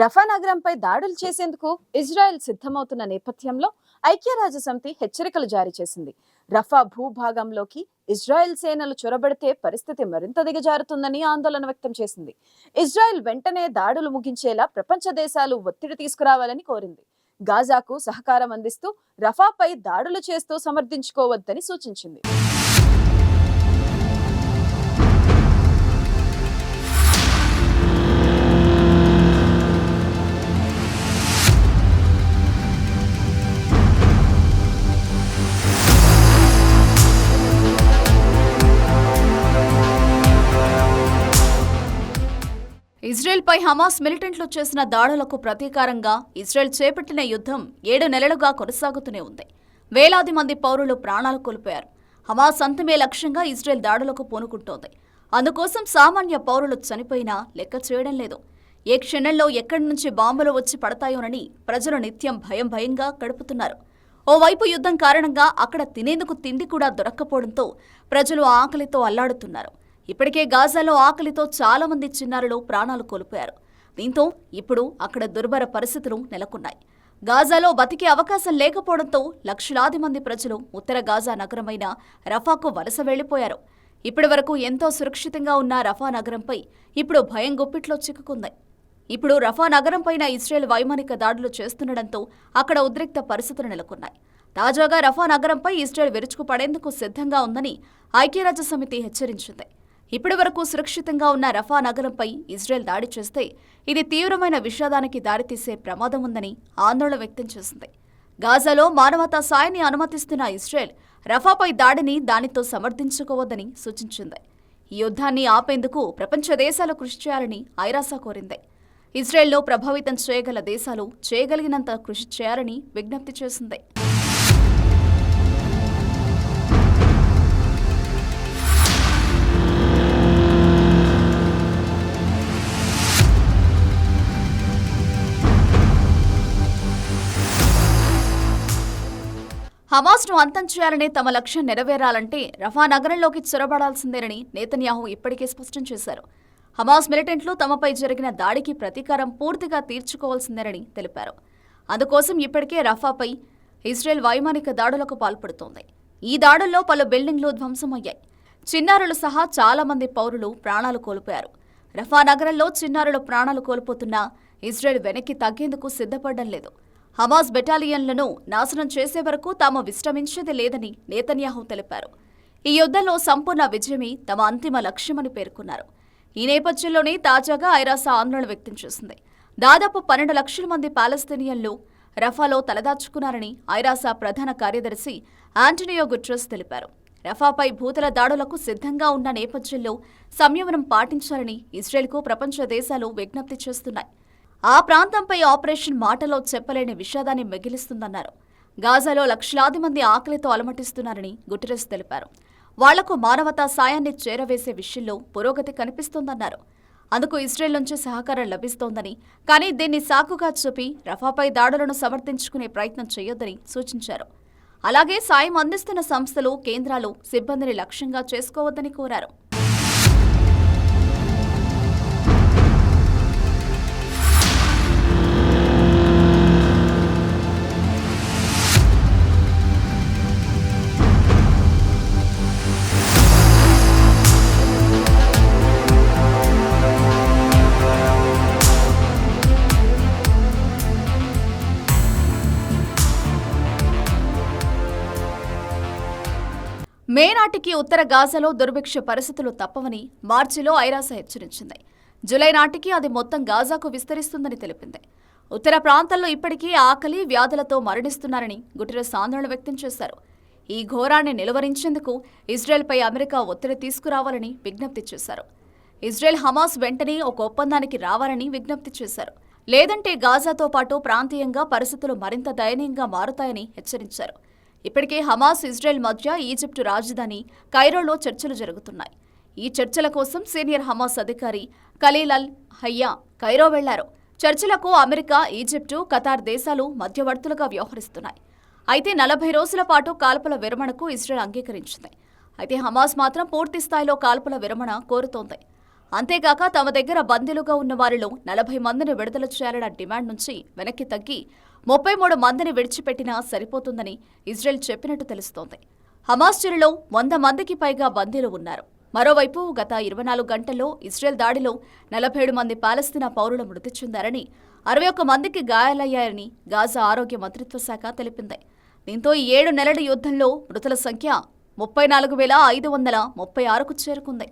రఫా నగరంపై దాడులు చేసేందుకు ఇజ్రాయెల్ సిద్ధమవుతున్న నేపథ్యంలో ఐక్యరాజ్యసమితి హెచ్చరికలు జారీ చేసింది. రఫా భూభాగంలోకి ఇజ్రాయెల్ సేనలు చొరబడితే పరిస్థితి మరింత దిగజారుతుందని ఆందోళన వ్యక్తం చేసింది. ఇజ్రాయెల్ వెంటనే దాడులు ముగించేలా ప్రపంచ దేశాలు ఒత్తిడి తీసుకురావాలని కోరింది. గాజాకు సహకారం అందిస్తూ రఫాపై దాడులు చేస్తూ సమర్థించుకోవద్దని సూచించింది. ఇజ్రాయెల్పై హమాస్ మిలిటెంట్లు చేసిన దాడులకు ప్రతీకారంగా ఇజ్రాయెల్ చేపట్టిన యుద్ధం ఏడు నెలలుగా కొనసాగుతూనే ఉంది. వేలాది మంది పౌరులు ప్రాణాలు కోల్పోయారు. హమాస్ అంతమే లక్ష్యంగా ఇజ్రాయెల్ దాడులకు పూనుకుంటోంది. అందుకోసం సామాన్య పౌరులు చనిపోయినా లెక్క చేయడం లేదు. ఏ క్షణంలో ఎక్కడి నుంచి బాంబులు వచ్చి పడతాయోనని ప్రజలు నిత్యం భయం భయంగా గడుపుతున్నారు. ఓవైపు యుద్ధం కారణంగా అక్కడ తినేందుకు తిండి కూడా దొరక్కపోవడంతో ప్రజలు ఆకలితో అల్లాడుతున్నారు. ఇప్పటికే గాజాలో ఆకలితో చాలా మంది చిన్నారులు ప్రాణాలు కోల్పోయారు. దీంతో ఇప్పుడు అక్కడ దుర్భర పరిస్థితులు నెలకొన్నాయి. గాజాలో బతికే అవకాశం లేకపోవడంతో లక్షలాది మంది ప్రజలు ఉత్తర గాజా నగరమైన రఫాకు వలస వెళ్ళిపోయారు ఇప్పటి వరకు ఎంతో సురక్షితంగా ఉన్న రఫా నగరంపై ఇప్పుడు భయం గుప్పిట్లో చిక్కుకుంది. ఇప్పుడు రఫా నగరంపైన ఇస్రాయెల్ వైమానిక దాడులు చేస్తుండటంతో అక్కడ ఉద్రిక్త పరిస్థితులు నెలకొన్నాయి. తాజాగా రఫా నగరంపై ఇజ్రాయెల్ విరుచుకుపడేందుకు సిద్ధంగా ఉందని ఐక్యరాజ్య సమితి హెచ్చరించింది. ఇప్పటి వరకు సురక్షితంగా ఉన్న రఫా నగరంపై ఇజ్రాయెల్ దాడి చేస్తే ఇది తీవ్రమైన విషాదానికి దారితీసే ప్రమాదం ఉందని ఆందోళన వ్యక్తం చేసింది. గాజాలో మానవతా సాయాన్ని అనుమతిస్తున్న ఇజ్రాయెల్ రఫాపై దాడిని దానితో సమర్థించుకోవద్దని సూచించింది. ఈ యుద్ధాన్ని ఆపేందుకు ప్రపంచ దేశాలు కృషి చేయాలని ఐరాసా కోరింది. ఇజ్రాయెల్లో ప్రభావితం చేయగల దేశాలు చేయగలిగినంత కృషి చేయాలని విజ్ఞప్తి చేసింది. హమాస్ను అంతం చేయాలనే తమ లక్ష్యం నెరవేరాలంటే రఫా నగరంలోకి చొరబడాల్సిందేనని నేతన్యాహు ఇప్పటికే స్పష్టం చేశారు. హమాస్ మిలిటెంట్లు తమపై జరిగిన దాడికి ప్రతీకారం పూర్తిగా తీర్చుకోవాల్సిందేనని తెలిపారు. అందుకోసం ఇప్పటికే రఫాపై ఇజ్రాయెల్ వైమానిక దాడులకు పాల్పడుతోంది. ఈ దాడుల్లో పలు బిల్డింగ్లు ధ్వంసమయ్యాయి. చిన్నారులు సహా చాలా మంది పౌరులు ప్రాణాలు కోల్పోయారు. రఫా నగరంలో చిన్నారులు ప్రాణాలు కోల్పోతున్నా ఇజ్రాయెల్ వెనక్కి తగ్గేందుకు సిద్ధపడడం లేదు. హమాస్ బెటాలియన్లను నాశనం చేసే వరకు తాము విశ్రమించేది లేదని నేతన్యాహు తెలిపారు. ఈ యుద్ధంలో సంపూర్ణ విజయమే తమ అంతిమ లక్ష్యమని పేర్కొన్నారు. ఈ నేపథ్యంలోనే తాజాగా ఐరాస ఆందోళన వ్యక్తం చేసింది. దాదాపు పన్నెండు లక్షల మంది పాలస్తీనియన్లు రఫాలో తలదాచుకున్నారని ఐరాస ప్రధాన కార్యదర్శి ఆంటనియో గుట్రస్ తెలిపారు. రఫాపై భూతల దాడులకు సిద్ధంగా ఉన్న నేపథ్యంలో సంయమనం పాటించాలని ఇజ్రాయెల్కు ప్రపంచ దేశాలు విజ్ఞప్తి చేస్తున్నాయి. ఆ ప్రాంతంపై ఆపరేషన్ మాటలో చెప్పలేని విషాదాన్ని మిగిలిస్తుందన్నారు. గాజాలో లక్షలాది మంది ఆకలితో అలమటిస్తున్నారని గుటెరస్ తెలిపారు. వాళ్ళకు మానవతా సాయాన్ని చేరవేసే విషయంలో పురోగతి కనిపిస్తోందన్నారు. అందుకు ఇజ్రాయెల్ నుంచి సహకారం లభిస్తోందని కానీ దీన్ని సాకుగా చూపి రఫాపై దాడులను సమర్థించుకునే ప్రయత్నం చేయొద్దని సూచించారు. అలాగే సాయం అందిస్తున్న సంస్థలు కేంద్రాలు సిబ్బందిని లక్ష్యంగా చేసుకోవద్దని కోరారు. మే నాటికి ఉత్తర గాజాలో దుర్భిక్ష పరిస్థితులు తప్పవని మార్చిలో ఐరాస హెచ్చరించింది. జులై నాటికి అది మొత్తం గాజాకు విస్తరిస్తుందని తెలిపింది. ఉత్తర ప్రాంతాల్లో ఇప్పటికీ ఆకలి వ్యాధులతో మరణిస్తున్నారని గుటెరస్ ఆందోళన వ్యక్తం చేశారు. ఈ ఘోరాన్ని నిలువరించేందుకు ఇజ్రాయెల్పై అమెరికా ఒత్తిడి తీసుకురావాలని విజ్ఞప్తి చేశారు. ఇజ్రాయెల్ హమాస్ వెంటనే ఒక ఒప్పందానికి రావాలని విజ్ఞప్తి చేశారు. లేదంటే గాజాతో పాటు ప్రాంతీయంగా పరిస్థితులు మరింత దయనీయంగా మారుతాయని హెచ్చరించారు. ఇప్పటికే హమాస్ ఇజ్రాయెల్ మధ్య ఈజిప్టు రాజధాని కైరోలో చర్చలు జరుగుతున్నాయి. ఈ చర్చల కోసం సీనియర్ హమాస్ అధికారి ఖలీల్ అల్ హయ్యా కైరో వెళ్ళారు. చర్చలకు అమెరికా ఈజిప్టు ఖతార్ దేశాలు మధ్యవర్తులుగా వ్యవహరిస్తున్నాయి. అయితే నలభై రోజుల పాటు కాల్పుల విరమణకు ఇజ్రాయెల్ అంగీకరించింది. అయితే హమాస్ మాత్రం పూర్తి స్థాయిలో కాల్పుల విరమణ కోరుతోంది. అంతేగాక తమ దగ్గర బందీలుగా ఉన్న వారిలో నలభై మందిని విడుదల చేయాలన్న డిమాండ్ నుంచి వెనక్కి తగ్గి ముప్పై మూడు మందిని విడిచిపెట్టినా సరిపోతుందని ఇజ్రాయెల్ చెప్పినట్టు తెలుస్తోంది. హమాస్ చెరలో వంద మందికి పైగా బందీలు ఉన్నారు. మరోవైపు గత ఇరవై నాలుగు గంటల్లో ఇజ్రాయెల్ దాడిలో నలభై ఏడు మంది పాలస్తీనా పౌరులు మృతి చెందారని అరవై ఒక్క మందికి గాయాలయ్యారని గాజా ఆరోగ్య మంత్రిత్వ శాఖ తెలిపింది. దీంతో ఈ ఏడు నెలల యుద్ధంలో మృతుల సంఖ్య ముప్పై నాలుగు వేల ఐదు వందల ముప్పై ఆరుకు చేరుకుంది.